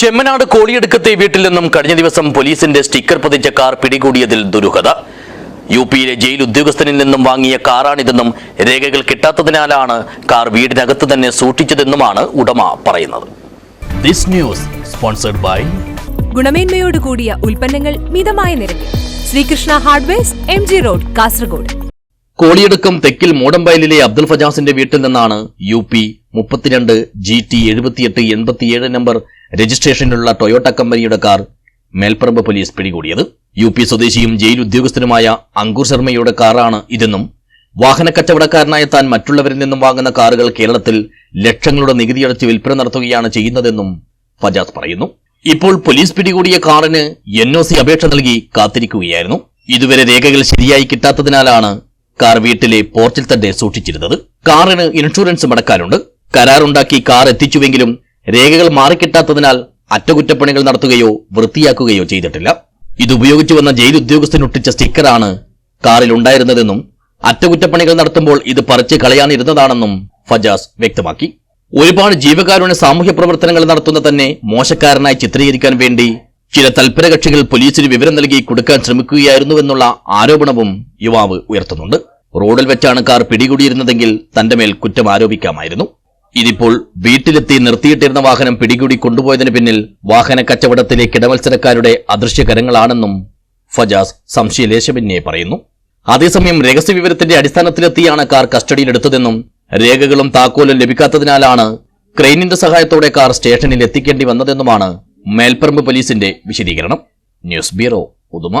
ചെമ്മനാട് കോളിയെടുക്കത്തെ വീട്ടിൽ നിന്നും കഴിഞ്ഞ ദിവസം പോലീസിന്റെ സ്റ്റിക്കർ പതിച്ച കാർ പിടികൂടിയതിൽ ദുരൂഹത. യു പിയിലെ ജയിൽ ഉദ്യോഗസ്ഥനിൽ നിന്നും വാങ്ങിയ കാറാണിതെന്നും രേഖകൾ കിട്ടാത്തതിനാലാണ് കാർ വീടിനകത്ത് തന്നെ സൂക്ഷിച്ചതെന്നുമാണ് ഉടമ പറയുന്നത്. ദിസ് ന്യൂസ് സ്പോൺസർഡ് ബൈ ഗുണമേന്മയോട് കൂടിയ ഉൽപ്പന്നങ്ങൾ മിതമായ നിരക്കിൽ. Sreekrishna hardwares M G road Kasaragod. Koliyadukkam Thekkil മോഡംബൈലിലെ Abdul ഫജാസിന്റെ വീട്ടിൽ നിന്നാണ് യു പി മുപ്പത്തിരണ്ട് ജി ടി എഴുപത്തിയെട്ട് എൺപത്തിയേഴ് നമ്പർ രജിസ്ട്രേഷനിലുള്ള ടൊയോട്ട കമ്പനിയുടെ കാർ മേൽപ്പറമ്പ് പോലീസ് പിടികൂടിയത്. യു പി സ്വദേശിയും ജയിൽ ഉദ്യോഗസ്ഥനുമായ അങ്കുർ ശർമ്മയുടെ കാറാണ് ഇതെന്നും വാഹന കച്ചവടക്കാരനായ താൻ മറ്റുള്ളവരിൽ നിന്നും വാങ്ങുന്ന കാറുകൾ കേരളത്തിൽ ലക്ഷങ്ങളുടെ നികുതി അടച്ച് വിൽപ്പന നടത്തുകയാണ് ചെയ്യുന്നതെന്നും ഫജാസ് പറയുന്നു. ഇപ്പോൾ പോലീസ് പിടികൂടിയ കാറിന് എൻ ഒ സി അപേക്ഷ നൽകി കാത്തിരിക്കുകയായിരുന്നു. ഇതുവരെ രേഖകൾ ശരിയായി കിട്ടാത്തതിനാലാണ് കാർ വീട്ടിലെ പോർച്ചിൽ തന്നെ സൂക്ഷിച്ചിരുന്നത്. കാറിന് ഇൻഷുറൻസ് മടക്കാനുണ്ട്. കരാറുണ്ടാക്കി കാർ എത്തിച്ചുവെങ്കിലും രേഖകൾ മാറിക്കിട്ടാത്തതിനാൽ അറ്റകുറ്റപ്പണികൾ നടത്തുകയോ വൃത്തിയാക്കുകയോ ചെയ്തിട്ടില്ല. ഇതുപയോഗിച്ചു വന്ന ജയിൽ ഉദ്യോഗസ്ഥനൊട്ടിച്ച സ്റ്റിക്കറാണ് കാറിൽ ഉണ്ടായിരുന്നതെന്നും അറ്റകുറ്റപ്പണികൾ നടത്തുമ്പോൾ ഇത് പറിച്ച് കളയാനിരുന്നതാണെന്നും ഫജാസ് വ്യക്തമാക്കി. ഒരുപാട് ജീവകാരുണ്യ സാമൂഹ്യ പ്രവർത്തനങ്ങൾ നടത്തുന്ന തന്നെ മോശക്കാരനായി ചിത്രീകരിക്കാൻ വേണ്ടി ചില തൽപരകക്ഷികൾ പോലീസിന് വിവരം നൽകി കൊടുക്കാൻ ശ്രമിക്കുകയായിരുന്നുവെന്നുള്ള ആരോപണവും യുവാവ് ഉയർത്തുന്നുണ്ട്. റോഡിൽ വെച്ചാണ് കാർ പിടികൂടിയിരുന്നതെങ്കിൽ തന്റെ മേൽ കുറ്റം ആരോപിക്കാമായിരുന്നു. ഇതിപ്പോൾ വീട്ടിലെത്തി നിർത്തിയിട്ടിരുന്ന വാഹനം പിടികൂടി കൊണ്ടുപോയതിന് പിന്നിൽ വാഹന കച്ചവടത്തിലെ കിടമത്സരക്കാരുടെ അദൃശ്യകരങ്ങളാണെന്നും ഫജാസ് സംശയലേശമിന്നെ പറയുന്നു. അതേസമയം രഹസ്യവിവരത്തിന്റെ അടിസ്ഥാനത്തിലെത്തിയാണ് കാർ കസ്റ്റഡിയിലെടുത്തതെന്നും രേഖകളും താക്കോലും ലഭിക്കാത്തതിനാലാണ് ക്രെയിനിന്റെ സഹായത്തോടെ കാർ സ്റ്റേഷനിൽ എത്തിക്കേണ്ടി വന്നതെന്നുമാണ് മേൽപ്പറമ്പ് പോലീസിന്റെ വിശദീകരണം. News bureau Uduma.